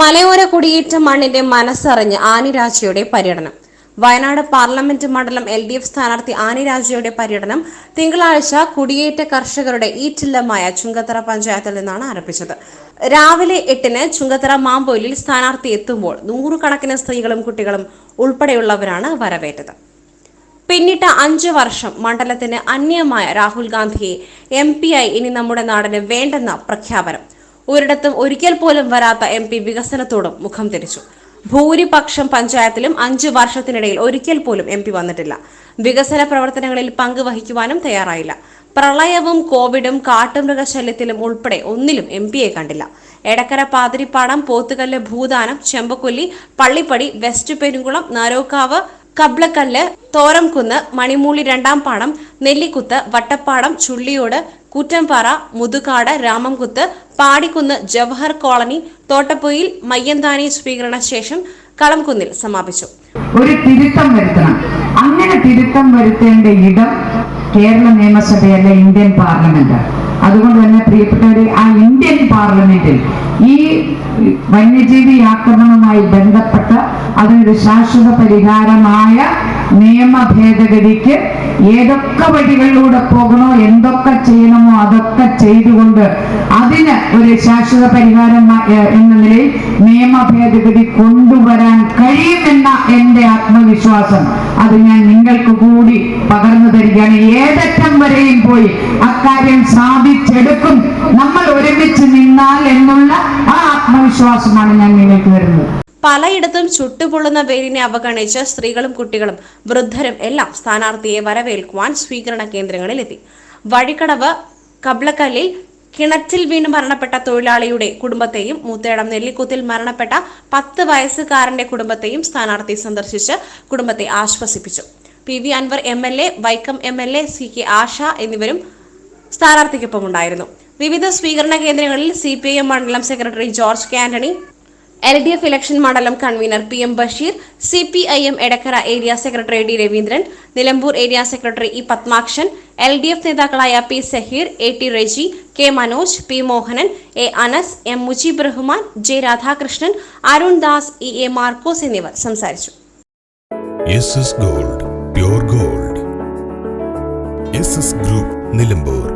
മലയോര കുടിയേറ്റ മണ്ണിന്റെ മനസ്സറിഞ്ഞ് ആനിരാജയുടെ പര്യടനം. വയനാട് പാർലമെന്റ് മണ്ഡലം എൽ ഡി എഫ് സ്ഥാനാർത്ഥി ആനിരാജയുടെ പര്യടനം തിങ്കളാഴ്ച കുടിയേറ്റ കർഷകരുടെ ഈറ്റില്ലമായ ചുങ്കത്തറ പഞ്ചായത്തിൽ നിന്നാണ് ആരംഭിച്ചത്. രാവിലെ എട്ടിന് ചുങ്കത്തറ മാമ്പോയിലിൽ സ്ഥാനാർത്ഥി എത്തുമ്പോൾ നൂറുകണക്കിന് സ്ത്രീകളും കുട്ടികളും ഉൾപ്പെടെയുള്ളവരാണ് വരവേറ്റത്. പിന്നിട്ട അഞ്ച് വർഷം മണ്ഡലത്തിന് അന്യമായ രാഹുൽ ഗാന്ധിയെ എം ആയി ഇനി നമ്മുടെ നാടിന് വേണ്ടെന്ന പ്രഖ്യാപനം. ഒരിടത്തും ഒരിക്കൽ പോലും വരാത്ത എം പി വികസനത്തോടും മുഖം തിരിച്ചു. ഭൂരിപക്ഷം പഞ്ചായത്തിലും അഞ്ചു വർഷത്തിനിടയിൽ ഒരിക്കൽ പോലും എം പി വന്നിട്ടില്ല. വികസന പ്രവർത്തനങ്ങളിൽ പങ്കുവഹിക്കുവാനും തയ്യാറായില്ല. പ്രളയവും കോവിഡും കാട്ടുമൃഗശല്യത്തിലും ഉൾപ്പെടെ ഒന്നിലും എം പിയെ കണ്ടില്ല. എടക്കര പാതിരിപ്പാടം പോത്തുകല്ല് ഭൂദാനം ചെമ്പക്കൊല്ലി പള്ളിപ്പടി വെസ്റ്റ് പെരുങ്കുളം നരോക്കാവ് കബ്ലക്കല്ല് തോരംകുന്ന് മണിമൂളി രണ്ടാം പാടം നെല്ലിക്കുത്ത് വട്ടപ്പാടം ചുള്ളിയോട് കൂറ്റംപാറ മുതുകാട് രാമംകുത്ത് പാടിക്കുന്ന് ജവഹർ കോളനി തോട്ടപ്പൊയിൽ മയ്യന്താനി സ്വീകരണ ശേഷം കളംകുന്നിൽ സമാപിച്ചു. ഒരു തിരുത്തം വരുത്തണം. അങ്ങനെ തിരുത്തം വരുത്തേണ്ട ഇടം കേരള നിയമസഭയല്ല ഇന്ത്യൻ പാർലമെന്റ്. അതുകൊണ്ട് തന്നെ പ്രിയപ്പെട്ടവരെ ആ ഇന്ത്യൻ പാർലമെന്റിൽ ഈ വന്യജീവി ആക്രമണവുമായി ബന്ധപ്പെട്ട അതിനൊരു ശാശ്വത പരിഹാരമായ നിയമ ഭേദഗതിക്ക് ഏതൊക്കെ വഴികളിലൂടെ പോകണോ എന്തൊക്കെ ചെയ്യണമോ അതൊക്കെ ചെയ്തുകൊണ്ട് അതിന് ഒരു ശാശ്വത പരിഹാരം എന്ന നിലയിൽ നിയമ ഭേദഗതി കൊണ്ടുവരാൻ കഴിയുമെന്ന എന്റെ ആത്മവിശ്വാസം. അത് ഞാൻ നിങ്ങൾക്ക് കൂടി പകർന്നു തരികയാണ്. ഏതറ്റം വരെയും പോയി അക്കാര്യം സാധിച്ചെടുക്കും. നമ്മൾ ഒരുമിച്ച് നിന്നാൽ എന്നുള്ള ആ ആത്മവിശ്വാസമാണ് ഞാൻ നിങ്ങൾക്ക് തരുന്നത്. പലയിടത്തും ചുട്ടുപൊള്ളുന്ന വെയിലിനെ അവഗണിച്ച് സ്ത്രീകളും കുട്ടികളും വൃദ്ധരും എല്ലാം സ്ഥാനാർത്ഥിയെ വരവേൽക്കുവാൻ സ്വീകരണ കേന്ദ്രങ്ങളിലെത്തി. വഴിക്കടവ് കബ്ലക്കല്ലിൽ കിണറ്റിൽ വീണ് മരണപ്പെട്ട തൊഴിലാളിയുടെ കുടുംബത്തെയും മൂത്തേടം നെല്ലിക്കുത്തിൽ മരണപ്പെട്ട പത്ത് വയസ്സുകാരന്റെ കുടുംബത്തെയും സ്ഥാനാർത്ഥി സന്ദർശിച്ച് കുടുംബത്തെ ആശ്വസിപ്പിച്ചു. P V Anwar M L A Vaikom M L A C K Asha എന്നിവരും സ്ഥാനാർത്ഥിക്കൊപ്പം ഉണ്ടായിരുന്നു വിവിധ സ്വീകരണ കേന്ദ്രങ്ങളിൽ സി പി ഐ എം മണ്ഡലം secretary George Antony L D F election മണ്ഡലം convener P M Basheer C P I M Edakkara area secretary D Raveendran Nilambur area secretary E Padmakshan L D F നേതാക്കളായ P Saheer A T Reji K Manoj P Mohanan A Anas M Mujeeb Rahman J Radhakrishnan Arun Das E A Markose എന്നിവർ സംസാരിച്ചു. Gold gold group Nilambur